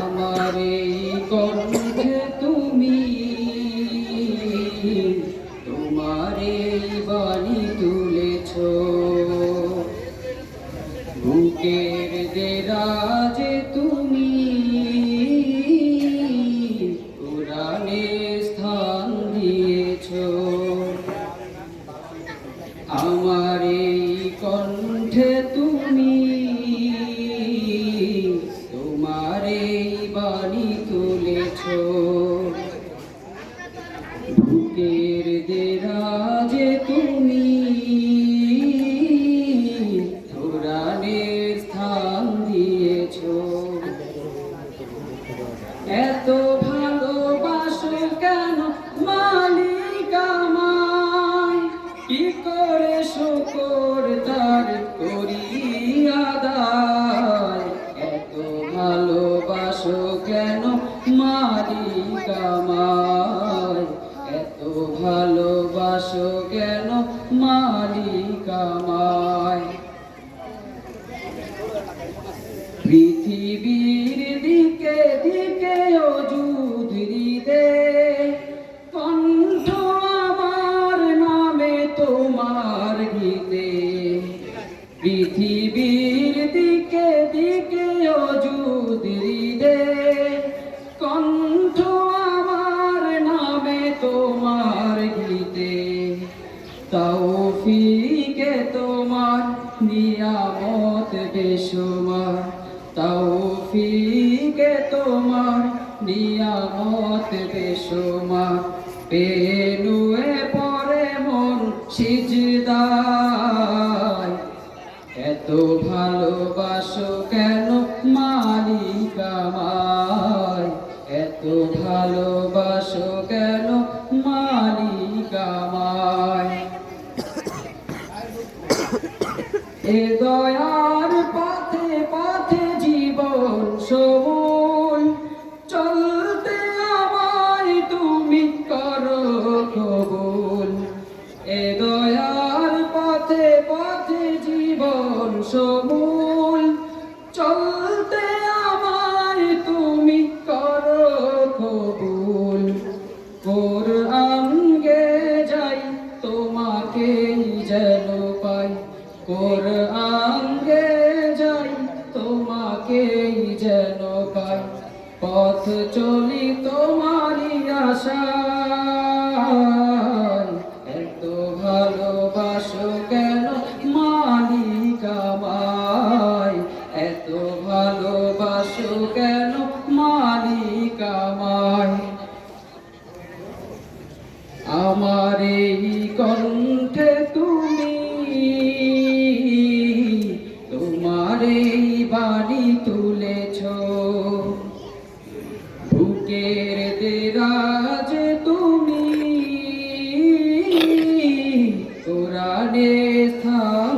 আমার এই কণ্ঠে তুমি, তোমার এই বাণী তুলেছ। বুকের দেরাজে তুমি, কোরআনে স্থান দিয়েছ। আমার এই কণ্ঠে তুমি এত ভালোবাসো কেন মালিক কি করে করি আদায়? এত এত ভালোবাসো কেন মালিক পৃথিবীর পৃথিবীর দিকে দিকে অযুধরি দে। কণ্ঠ আমার নামে তোমার গীতে। তৌফিকে তোমার নিয়ামত বেশুমার তৌফিকে তোমার নিয়ামত বেশুমার পেনুয়ে পরে মন সিজদায় এ দয়ার পথে পথে জীবন সবুল চলতে আমায় তুমি করো কবুল। এ দয়ার পথে পথে জীবন সমূল। চলতে আমায় তুমি করো কবুল। কোরআন গে যাই, তোমাকেই যেন পাই। কোরআন গে যাই, তোমাকেই যেন পাই। পথ চলি তোমারই আশায়। এত ভালোবাসো কেন মালিক আমায়? এত ভালোবাসো কেন মালিক আমায়? আমার এই কণ্ঠ বুকের দেরাজ তুমি কোরআনে স্থান